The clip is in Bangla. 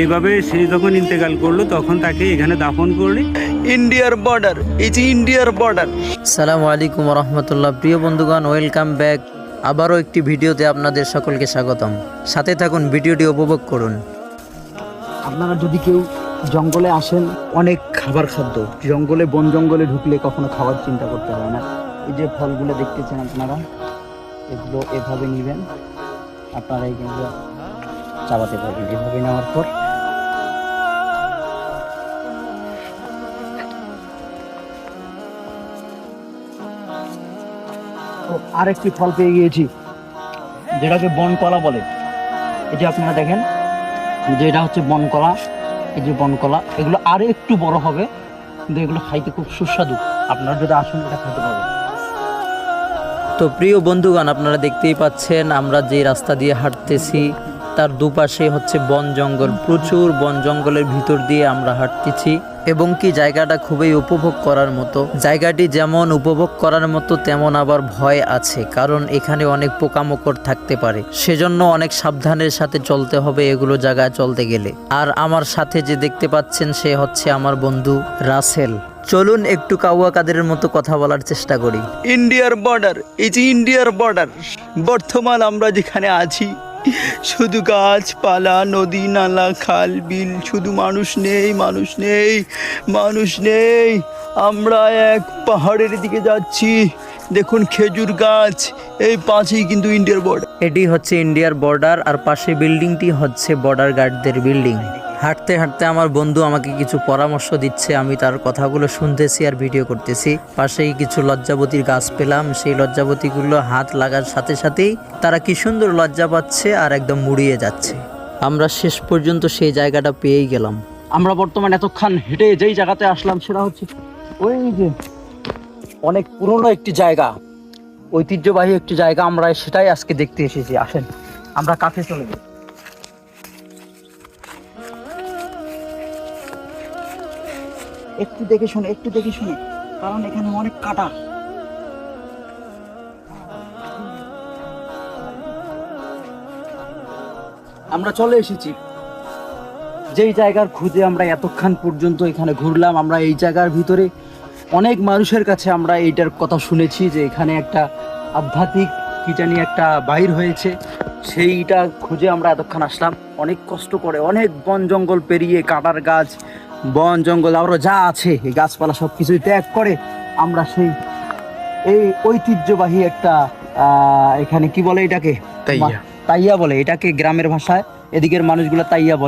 এইভাবে সে যখন ইন্তেকাল করল তখন তাকে এখানে দাফন করলে? ইন্ডিয়ার বর্ডার এই যে ইন্ডিয়ার বর্ডার সালামু আলাইকুম রহমতুল্লাহ। প্রিয় বন্ধুগণ ওয়েলকাম ব্যাক আবারও একটি ভিডিওতে আপনাদের সকলকে স্বাগতম। সাথে থাকুন ভিডিওটি উপভোগ করুন। আপনারা যদি কেউ জঙ্গলে আসেন অনেক খাবার খাদ্য। জঙ্গলে বন জঙ্গলে ঢুকলে কখনো খাবার চিন্তা করতে হয় না। এই যে ফলগুলো দেখতেছেন আপনারা এগুলো এভাবে নেবেন। আপনারা এইগুলো চাবাতে পারবেন এভাবে নেওয়ার পর। আরেকটি ফল পেয়ে গিয়েছি, যেটাকে বনকলা বলে। যে আপনারা দেখেন, যে এটা হচ্ছে বনকলা, এই যে বনকলা, এগুলো আরও একটু বড় হবে, কিন্তু এগুলো খাইতে খুব সুস্বাদু। আপনারা যদি আসুন, এটা খেতে পারবেন। তো প্রিয় বন্ধুগণ, আপনারা দেখতেই পাচ্ছেন, আমরা যে রাস্তা দিয়ে হাঁটতেছি তার দুপাশে হচ্ছে বন জঙ্গল। প্রচুর বন জঙ্গলের ভিতর দিয়ে আমরা হাঁটতেছি। এবং কি জায়গাটা খুবই উপভোগ করার মতো। জায়গাটি যেমন উপভোগ করার মতো, তেমন আবার ভয় আছে। কারণ এখানে অনেক পোকামাকড় থাকতে পারে। সেজন্য অনেক সাবধানের সাথে চলতে হবে এগুলো জায়গায় চলতে গেলে। আর আমার সাথে যে দেখতে পাচ্ছেন, সে হচ্ছে আমার বন্ধু রাসেল। চলুন একটু কাউয়া কাদের মতো কথা বলার চেষ্টা করি। ইন্ডিয়ার বর্ডার, এই যে ইন্ডিয়ার বর্ডার বর্তমান আমরা যেখানে আছি শুধু গাছপালা, নদী, নালা, খাল, বিল, শুধু মানুষ নেই মানুষ নেই মানুষ নেই। আমরা এক পাহাড়ের দিকে যাচ্ছি। দেখুন খেজুর গাছ, এই পাশেই কিন্তু ইন্ডিয়ার বর্ডার এটি হচ্ছে ইন্ডিয়ার বর্ডার আর পাশে বিল্ডিংটি হচ্ছে বর্ডার গার্ডদের বিল্ডিং হাঁটতে হাঁটতে আমার বন্ধু আমাকে কিছু পরামর্শ দিচ্ছে, আমি তার কথাগুলো শুনতেছি আর ভিডিও করতেছি। পাশেই কিছু লজ্জাবতীর গাছ পেলাম, সেই লজ্জাবতীগুলো হাত লাগার সাথে সাথেই তারা কি সুন্দর লজ্জা পাচ্ছে আর একদম মুড়িয়ে যাচ্ছে। আমরা শেষ পর্যন্ত সেই জায়গাটা পেয়েই গেলাম। আমরা বর্তমানে এতক্ষণ হেঁটে যেই জায়গাতে আসলাম সেটা হচ্ছে ওই যে অনেক পুরনো একটি জায়গা, ঐতিহ্যবাহী একটি জায়গা। আমরা সেটাই আজকে দেখতে এসেছি। আসেন, আমরা কাছে চলে যাই। একটু দেখে শুনে, একটু দেখে শুনে, কারণ এখানে অনেক কাটা। আমরা চলে এসেছি। যেই জায়গার খুঁজে আমরা এতক্ষণ পর্যন্ত এখানে ঘুরলাম, আমরা এই জায়গার ভিতরে অনেক মানুষের কাছে আমরা এইটার কথা শুনেছি যে এখানে একটা আধ্যাত্মিক, কি জানি একটা বাইর হয়েছে। সেইটা খুঁজে আমরা এতক্ষণ আসলাম। অনেক কষ্ট করে, অনেক বন জঙ্গল পেরিয়ে কাটার গাছ বন জঙ্গল আরও যা আছে এই গাছপালা সব কিছুই ত্যাগ করে আমরা সেই এই ঐতিহ্যবাহী একটা আহ, এখানে কি বলে এটাকে তাইয়া। তাইয়া বলে এটাকে গ্রামের ভাষায় এদিকের মানুষগুলো তাইয়া বলে